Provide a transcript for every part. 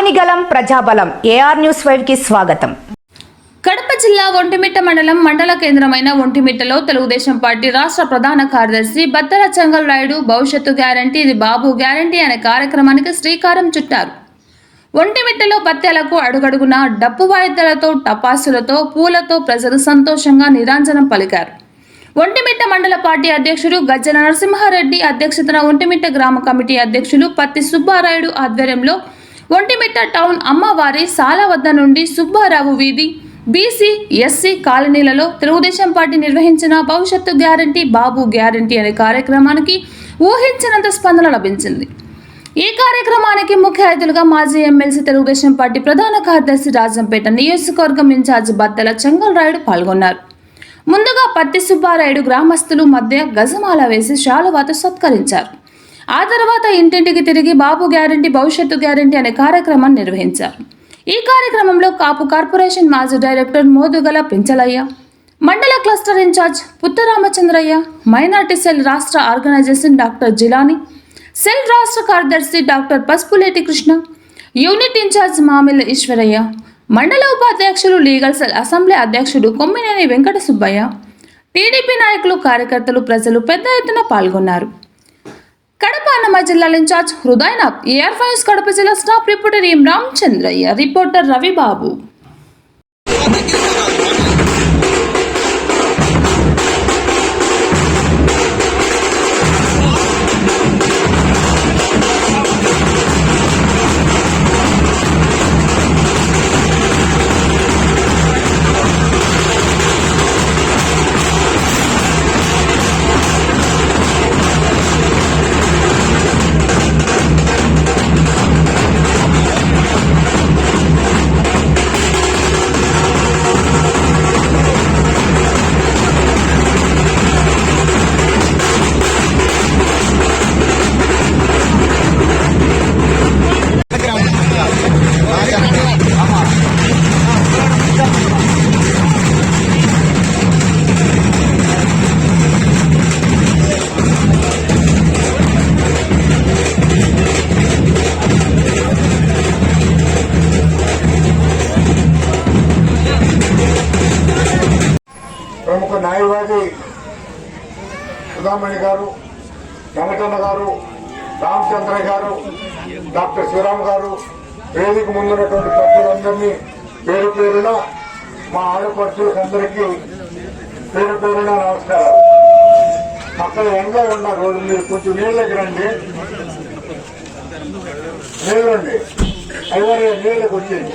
ఆపనిగలం ప్రజాబలం. A R news ఫైవ్కి స్వాగతం. కడప జిల్లా ఒంటిమిట్ట మండలం మండల కేంద్రమైన ఒంటిమిట్టలో తెలుగుదేశం పార్టీ రాష్ట్ర ప్రధాన కార్యదర్శి బత్తల చెంగల్ రాయుడు భవిష్యత్తు గ్యారంటీ ఇది బాబు గ్యారంటీ అనే కార్యక్రమానికి శ్రీకారం చుట్టారు. ఒంటిమిట్టలో బత్తెలకు అడుగడుగున డప్పు వాయిద్యాలతో టపాసులతో పూలతో ప్రజలు సంతోషంగా నిరాంజనం పలికారు. ఒంటిమిట్ట మండల పార్టీ అధ్యక్షుడు గజ్జల నరసింహారెడ్డి అధ్యక్షతన ఒంటిమిట్ట గ్రామ కమిటీ అధ్యక్షులు పత్తి సుబ్బారాయుడు ఆధ్వర్యంలో ఒంటిమిట్ట టౌన్ అమ్మవారి సాల వద్ద నుండి సుబ్బారావు వీధి. బీసీ ఎస్సీ కాలనీలలో తెలుగుదేశం పార్టీ నిర్వహించిన భవిష్యత్తు గ్యారంటీ బాబు గ్యారంటీ అనే కార్యక్రమానికి ఊహించినంత స్పందన లభించింది. ఈ కార్యక్రమానికి ముఖ్య అతిథులుగా మాజీ ఎమ్మెల్సీ తెలుగుదేశం పార్టీ ప్రధాన కార్యదర్శి రాజంపేట నియోజకవర్గం ఇన్ఛార్జ్ బద్దల చెంగల్ రాయుడు పాల్గొన్నారు. ముందుగా పత్తి సుబ్బారాయుడు గ్రామస్తులు మధ్య గజమాల వేసి శాలువాతో సత్కరించారు. ఆ తర్వాత ఇంటింటికి తిరిగి బాబు గ్యారంటీ భవిష్యత్తు గ్యారంటీ అనే కార్యక్రమాన్ని నిర్వహించారు. ఈ కార్యక్రమంలో కాపు కార్పొరేషన్ మాజీ డైరెక్టర్ మోదుగల పెంచలయ్య మండల cluster in charge Puttaramachandraiah minority cell రాష్ట్ర ఆర్గనైజేషన్ డాక్టర్ జిలాని సెల్ రాష్ట్ర కార్యదర్శి doctor Pasupuleti Krishna unit in charge Mamila Eshwaraiah మండల ఉపాధ్యక్షులు లీగల్ సెల్ అసెంబ్లీ అధ్యక్షుడు కొమ్మినేని వెంకట సుబ్బయ్య టీడీపీ నాయకులు కార్యకర్తలు ప్రజలు పెద్ద ఎత్తున పాల్గొన్నారు. కడప అన్నమయ్య జిల్లా in charge Hridayanath air fives Kadapa జిల్లా staff reporter M Ramachandraiah reporter Ravibabu. ప్రముఖ న్యాయవాది సుధామణి గారు వెంకటన్న గారు రామచంద్ర గారు డాక్టర్ శివరామ్ గారు వేదిక ముందున్నటువంటి సభ్యులందరినీ పేరు పేరున మా ఆడపడుచులందరికీ పేరు పేరున నమస్కారం అక్కడ ఎంగా ఉన్న రోజు మీరు కొంచెం నీళ్ళకి రండి. నీళ్ళండి అయ్యారు నీళ్ళకి వచ్చేది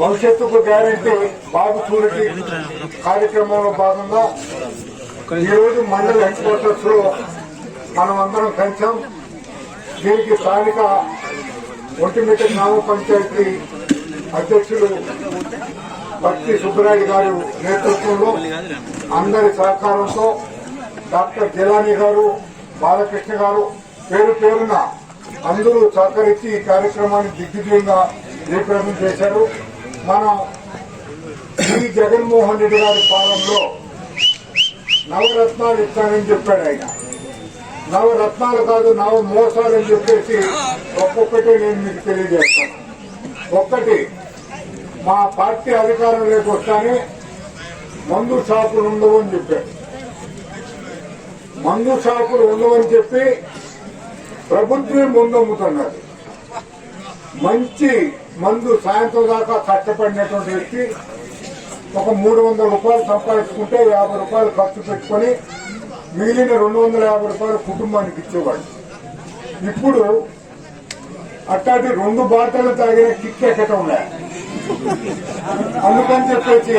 భవిష్యత్తుకు గ్యారంటీ బాబు చూడటి కార్యక్రమంలో భాగంగా ఈరోజు మండల హెడ్ క్వార్టర్స్లో మనం అందరం కలిసాం దీనికి స్థానిక ఒంటిమిట గ్రామ పంచాయతీ అధ్యక్షులు భక్తి సుబ్బరాయుడు గారు నేతృత్వంలో అందరి సహకారంతో డాక్టర్ జిలానీ గారు బాలకృష్ణ గారు పేరు పేరున అందరూ సహకరించి ఈ కార్యక్రమాన్ని దిగ్విజయంగా జయప్రదం చేశారు మనం ఈ జగన్మోహన్ రెడ్డి గారి పాలనలో నవరత్నాలు ఇస్తానని చెప్పాడు ఆయన. నవరత్నాలు కాదు నవ మోసాలు అని చెప్పేసి ఒక్కొక్కటి నేను మీకు తెలియజేస్తాను. ఒక్కటి మా పార్టీ అధికారంలోకి వస్తానే మందు షాపులు ఉండవు అని చెప్పాడు. మందు షాపులు ఉండవని చెప్పి ప్రభుత్వం ముందు అమ్ముతున్నారు మంచి మందు సాయంత్రం దాకా కష్టపడినటువంటి వ్యక్తి ఒక మూడు వందల రూపాయలు సంపాదించుకుంటే యాభై రూపాయలు ఖర్చు పెట్టుకొని మిగిలిన రెండు వందల యాభై రూపాయలు కుటుంబానికి ఇచ్చేవాడు. ఇప్పుడు అట్టాటి రెండు బాటలు తాగిన కిక్ ఎక్కడ ఉన్నాయి అందుకని చెప్పేసి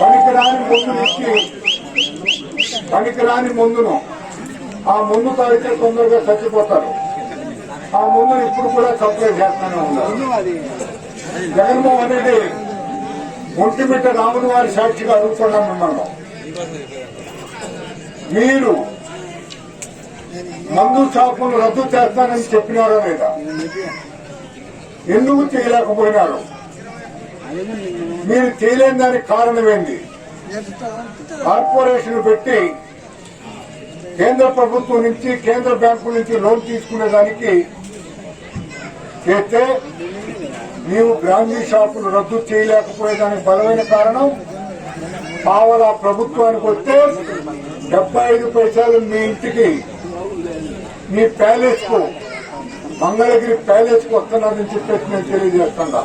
పనికిరాని మందులు ఇచ్చి పనికిరాని మందును ఆ మందు తాగితే తొందరగా చచ్చిపోతారు. ఆ ముందు ఇప్పుడు కూడా కంప్లైంట్ చేస్తూనే ఉన్నారు. జగన్మోహన్ రెడ్డి ఒంటిమిట్ట రాముని వారి సాక్షిగా అడుగుతున్నాం మిమ్మల్ని మీరు మందు షాపులు రద్దు చేస్తానని చెప్పినారా లేదా? ఎందుకు చేయలేకపోయినారు? మీరు చేయలేని దానికి కారణం కార్పొరేషన్ పెట్టి కేంద్ర ప్రభుత్వం నుంచి కేంద్ర బ్యాంకుల నుంచి లోన్ తీసుకునే దానికి చేస్తే నీవు బ్రాందీ షాపులు రద్దు చేయలేకపోయేదానికి బలమైన కారణం పావలా ప్రభుత్వానికి వస్తే డెబ్బై ఐదు పైసలు మీ ఇంటికి మీ ప్యాలెస్కు మంగళగిరి ప్యాలెస్కు వస్తున్నదని చెప్పేసి నేను తెలియజేస్తున్నా.